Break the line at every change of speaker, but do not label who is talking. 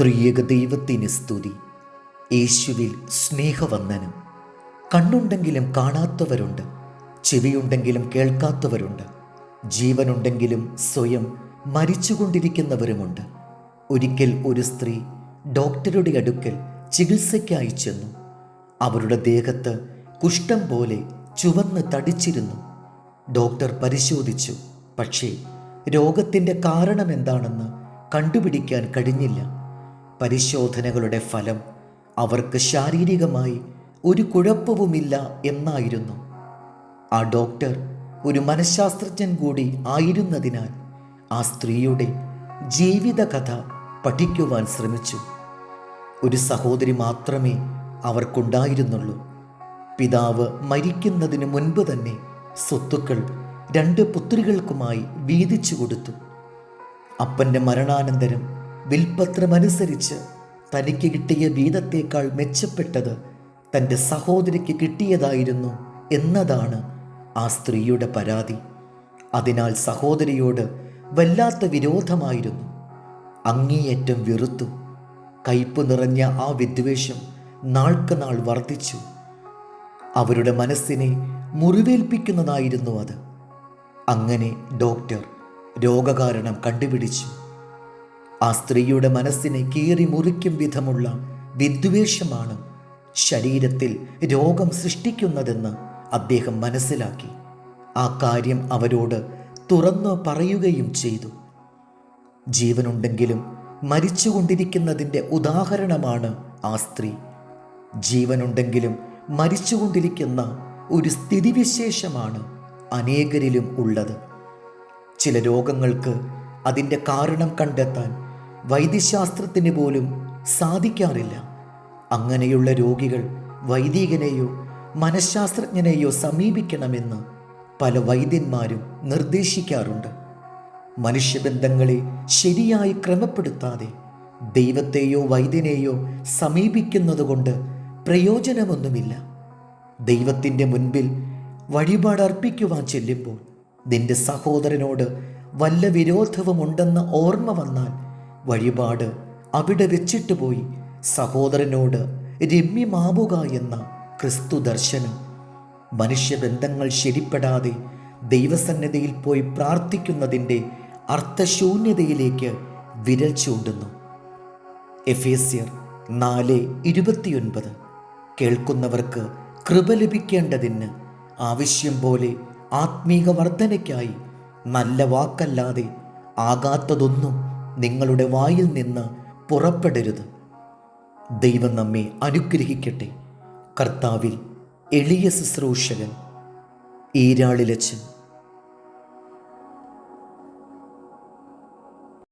ത്രിയേക ദൈവത്തിന് സ്തുതി. യേശുവിൽ സ്നേഹവന്ദനം. കണ്ണുണ്ടെങ്കിലും കാണാത്തവരുണ്ട്. ചെവിയുണ്ടെങ്കിലും കേൾക്കാത്തവരുണ്ട്. ജീവനുണ്ടെങ്കിലും സ്വയം മരിച്ചുകൊണ്ടിരിക്കുന്നവരുമുണ്ട്. ഒരിക്കൽ ഒരു സ്ത്രീ ഡോക്ടറുടെ അടുക്കൽ ചികിത്സയ്ക്കായി ചെന്നു. അവരുടെ ദേഹത്ത് കുഷ്ഠം പോലെ ചുവന്ന് തടിച്ചിരുന്നു. ഡോക്ടർ പരിശോധിച്ചു. പക്ഷേ രോഗത്തിന്റെ കാരണം എന്താണെന്ന് കണ്ടുപിടിക്കാൻ കഴിഞ്ഞില്ല. പരിശോധനകളുടെ ഫലം അവർക്ക് ശാരീരികമായി ഒരു കുഴപ്പവുമില്ല എന്നായിരുന്നു. ആ ഡോക്ടർ ഒരു മനഃശാസ്ത്രജ്ഞൻ കൂടി ആയിരുന്നതിനാൽ ആ സ്ത്രീയുടെ ജീവിതകഥ പഠിക്കുവാൻ ശ്രമിച്ചു. ഒരു സഹോദരി മാത്രമേ അവർക്കുണ്ടായിരുന്നുള്ളൂ. പിതാവ് മരിക്കുന്നതിന് മുൻപ് തന്നെ സ്വത്തുക്കൾ രണ്ട് പുത്രികൾക്കുമായി വീതിച്ചു കൊടുത്തു. അപ്പന്റെ മരണാനന്തരം വിൽപത്രമനുസരിച്ച് തനിക്ക് കിട്ടിയ വീതത്തേക്കാൾ മെച്ചപ്പെട്ടത് തന്റെ സഹോദരിക്ക് കിട്ടിയതായിരുന്നു എന്നതാണ് ആ സ്ത്രീയുടെ പരാതി. അതിനാൽ സഹോദരിയോട് വല്ലാത്ത വിരോധമായിരുന്നു. അങ്ങേയറ്റം വെറുത്തു. കയ്പ് നിറഞ്ഞ ആ വിദ്വേഷം നാൾക്ക് നാൾ വർദ്ധിച്ചു. അവരുടെ മനസ്സിനെ മുറിവേൽപ്പിക്കുന്നതായിരുന്നു അത്. അങ്ങനെ ഡോക്ടർ രോഗകാരണം കണ്ടുപിടിച്ചു. ആ സ്ത്രീയുടെ മനസ്സിനെ കീറി മുറിക്കും വിധമുള്ള വിദ്വേഷമാണ് ശരീരത്തിൽ രോഗം സൃഷ്ടിക്കുന്നതെന്ന് അദ്ദേഹം മനസ്സിലാക്കി. ആ കാര്യം അവരോട് തുറന്നു പറയുകയും ചെയ്തു. ജീവനുണ്ടെങ്കിലും മരിച്ചുകൊണ്ടിരിക്കുന്നതിന്റെ ഉദാഹരണമാണ് ആ സ്ത്രീ. ജീവനുണ്ടെങ്കിലും മരിച്ചുകൊണ്ടിരിക്കുന്ന ഒരു സ്ഥിതിവിശേഷമാണ് അനേകരിലും ഉള്ളത്. ചില രോഗങ്ങൾക്ക് അതിന്റെ കാരണം കണ്ടെത്താൻ വൈദ്യശാസ്ത്രത്തിന് പോലും സാധിക്കാറില്ല. അങ്ങനെയുള്ള രോഗികൾ വൈദികനെയോ മനഃശാസ്ത്രജ്ഞനെയോ സമീപിക്കണമെന്ന് പല വൈദ്യന്മാരും നിർദ്ദേശിക്കാറുണ്ട്. മനുഷ്യബന്ധങ്ങളെ ശരിയായി ക്രമപ്പെടുത്താതെ ദൈവത്തെയോ വൈദ്യനെയോ സമീപിക്കുന്നതുകൊണ്ട് പ്രയോജനമൊന്നുമില്ല. ദൈവത്തിന്റെ മുൻപിൽ വഴിപാടർപ്പിക്കുവാൻ ചെല്ലുമ്പോൾ നിന്റെ സഹോദരനോട് വല്ല വിരോധവുമുണ്ടെന്ന ഓർമ്മ വന്നാൽ വഴിപാട് അവിടെ വെച്ചിട്ട് പോയി. സഹോദരനോട് രമ്യമാവുക എന്ന ക്രിസ്തു ദർശനം. മനുഷ്യബന്ധങ്ങൾ ശരിപ്പെടാതെ ദൈവസന്നദ്ധയിൽ പോയി പ്രാർത്ഥിക്കുന്നതിന്റെ അർത്ഥശൂന്യതയിലേക്ക് വിരൽ ചൂണ്ടുന്നു. എഫേസ്യർ നാല് ഇരുപത്തിയൊൻപത്. കേൾക്കുന്നവർക്ക് കൃപ ലഭിക്കേണ്ടതിന് ആവശ്യം പോലെ ആത്മീക വർധനയ്ക്കായി നല്ല വാക്കല്ലാതെ ആകാത്തതൊന്നും നിങ്ങളുടെ വായിൽ നിന്ന് പുറപ്പെടരുത്. ദൈവം നമ്മെ അനുഗ്രഹിക്കട്ടെ. കർത്താവിൽ എളിയ ശുശ്രൂഷകൻ ഈരാളിലച്ചൻ